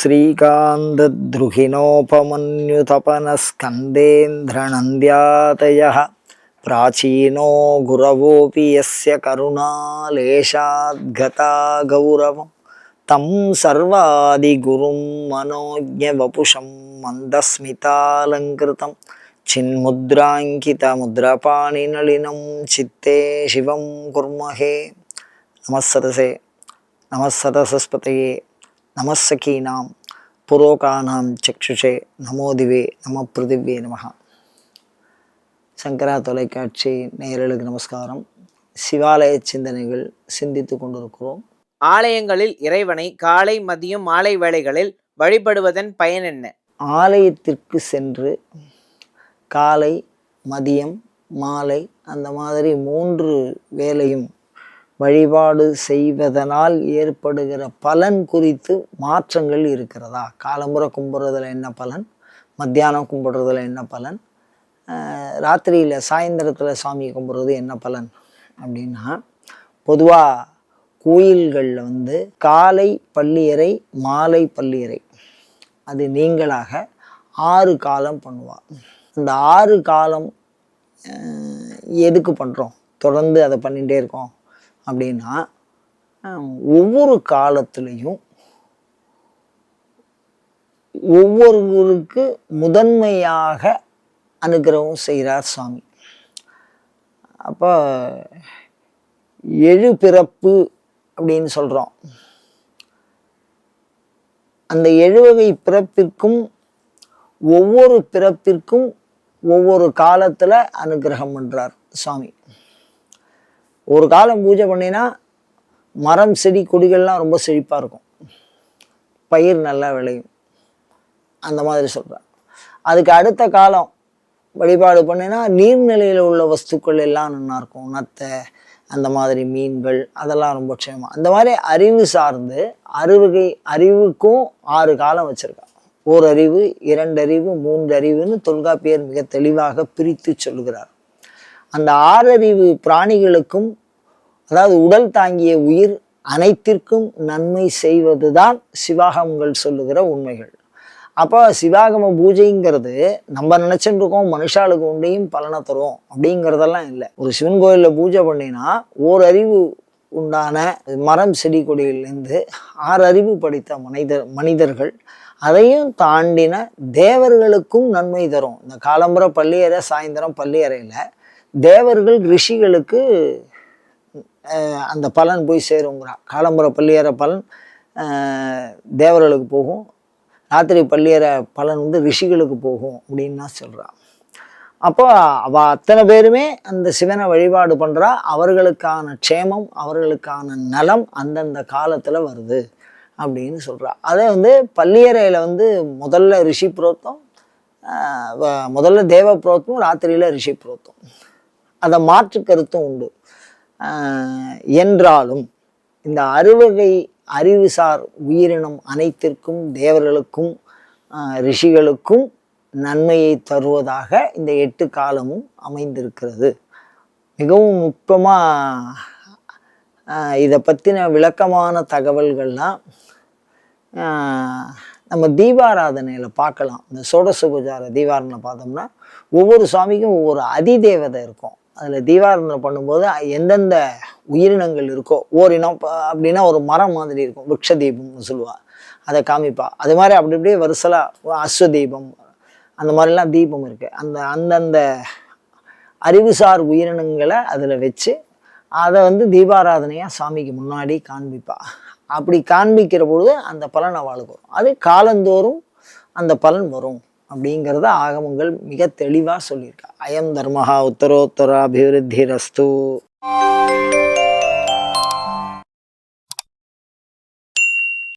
श्रीकान्तद्रुहिणोपमन्युतपनस्कन्देन्द्रनन्द्यातयः प्राचीनो गुरवोऽपि यस्य करुणालेशाद्गता गौरवं तं सर्वादिगुरुं मनोज्ञवपुषं मन्दस्मितालङ्कृतं। चिन्मुद्राङ्कितमुद्रपाणिनलिनं चित्ते शिवं कुर्महे। नमः सदसे। नमः நமசகீனாம் புரோகானாம் சக்ஷுஷே நமோதிவே நம பிருதிவே நமகா சங்கரா தொலைக்காட்சி நேயர்களுக்கு நமஸ்காரம். சிவாலய சிந்தனைகள் சிந்தித்து கொண்டிருக்கிறோம். ஆலயங்களில் இறைவனை காலை மதியம் மாலை வேளைகளில் வழிபடுவதன் பயன் என்ன? ஆலயத்திற்கு சென்று காலை மதியம் மாலை அந்த மாதிரி மூன்று வேலையும் வழிபாடு செய்வதனால் ஏற்படுகிற பலன் குறித்து மாற்றங்கள் இருக்கிறதா? காலம்புற கும்பிட்றதுல என்ன பலன்? மத்தியானம் கும்பிட்றதுல என்ன பலன்? ராத்திரியில் சாயந்தரத்தில் சாமி கும்பிட்றது என்ன பலன்? அப்படின்னா பொதுவாக கோயில்களில் வந்து காலை பள்ளியறை மாலை பள்ளியறை. அது நீங்களாக ஆறு காலம் பண்ணுவாள் அந்த ஆறு காலம் எதுக்கு பண்ணுறோம் தொடர்ந்து அதை பண்ணிகிட்டே இருக்கோம். அப்படின்னா ஒவ்வொரு காலத்துலேயும் ஒவ்வொருவருக்கு முதன்மையாக அனுகிரகம் செய்கிறார் சுவாமி அப்போ எழு பிறப்பு அப்படின்னு சொல்கிறோம் அந்த எழுவகை பிறப்பிற்கும் ஒவ்வொரு பிறப்பிற்கும் ஒவ்வொரு காலத்தில் அனுகிரகம் பண்ணுறார் சுவாமி ஒரு காலம் பூஜை பண்ணினா மரம் செடி கொடிகள்லாம் ரொம்ப செழிப்பாக இருக்கும். பயிர் நல்லா விளையும். அந்த மாதிரி சொல்கிறார் அதுக்கு அடுத்த காலம் வழிபாடு பண்ணினா நீர்நிலையில் உள்ள வஸ்துக்கள் எல்லாம் நல்லாயிருக்கும் நத்தை அந்த மாதிரி மீன்கள் அதெல்லாம் ரொம்ப க்ஷேமம். அந்த மாதிரி அறிவு சார்ந்து அறுவகை அறிவுக்கும் ஆறு காலம் வச்சுருக்கான் ஓர் அறிவு இரண்டு அறிவு மூன்று அறிவுன்னு தொல்காப்பியர் மிக தெளிவாக பிரித்து சொல்கிறார் அந்த ஆறறிவு பிராணிகளுக்கும் அதாவது உடல் தாங்கிய உயிர் அனைத்திற்கும் நன்மை செய்வதுதான் சிவாகமங்கள் சொல்லுகிற உண்மைகள். அப்போ சிவாகம பூஜைங்கிறது நம்ம நினச்சிட்டு இருக்கோம் மனுஷாளுக்கு உண்டையும் பலனை தரும் அப்படிங்கிறதெல்லாம் இல்லை. ஒரு சிவன் கோயிலில் பூஜை பண்ணினா ஓர் அறிவு உண்டான மரம் செடி கொடியிலேருந்து ஆறு அறிவு படித்த மனிதர் மனிதர்கள் அதையும் தாண்டின தேவர்களுக்கும் நன்மை தரும். இந்த காலம்புற பள்ளியறை சாயந்தரம் பள்ளியறையில் தேவர்கள் ரிஷிகளுக்கு அந்த பலன் போய் சேருங்கிறா காலம்புற பள்ளியேற பலன் தேவர்களுக்கு போகும். ராத்திரி பள்ளியேற பலன் வந்து ரிஷிகளுக்கு போகும் அப்படின்னா சொல்கிறான் அப்போ அவ அத்தனை பேருமே அந்த சிவனை வழிபாடு பண்ணுறா அவர்களுக்கான க்ஷேமம் அவர்களுக்கான நலம் அந்தந்த காலத்தில் வருது அப்படின்னு சொல்கிறா அதே வந்து பள்ளியறையில் வந்து முதல்ல ரிஷி புரோத்தம் வ- முதல்ல தேவ புரோத்தம் ராத்திரியில் ரிஷி புரோத்தம். அதை மாற்று கருத்தும் உண்டு. என்றாலும் இந்த அறுவகை அறிவுசார் உயிரினம் அனைத்திற்கும் தேவர்களுக்கும் ரிஷிகளுக்கும் நன்மையை தருவதாக இந்த எட்டு காலமும் அமைந்திருக்கிறது. மிகவும் நுட்பமாக இதை பற்றின விளக்கமான தகவல்கள்லாம் நம்ம தீபாராதனையில் பார்க்கலாம். இந்த சோடசுபஜார தீபாரனை பார்த்தோம்னா ஒவ்வொரு சுவாமிக்கும் ஒவ்வொரு அதிதேவதை இருக்கும். அதில் தீபாரணை பண்ணும்போது எந்தெந்த உயிரினங்கள் இருக்கோ ஓரினம் அப்படின்னா ஒரு மரம் மாதிரி இருக்கும் விருட்ச தீபம்னு சொல்லுவாள் அதை காமிப்பா. அது மாதிரி அப்படி அப்படியே வருசலாக அஸ்வ தீபம் அந்த மாதிரிலாம் தீபம் இருக்குது அந்த அந்தந்த அறிவுசார் உயிரினங்களை அதில் வச்சு அதை வந்து தீபாராதனையாக சாமிக்கு முன்னாடி காண்பிப்பா. அப்படி காண்பிக்கிற பொழுது அந்த பலன் அவளுக்கு வரும். அது காலந்தோறும் அந்த பலன் வரும். அப்படிங்கிறத ஆகமங்கள் மிக தெளிவாக சொல்லியிருக்கா. அயம் தர்மஹா உத்தரோத்தர அபிவிருத்தி ரஸ்து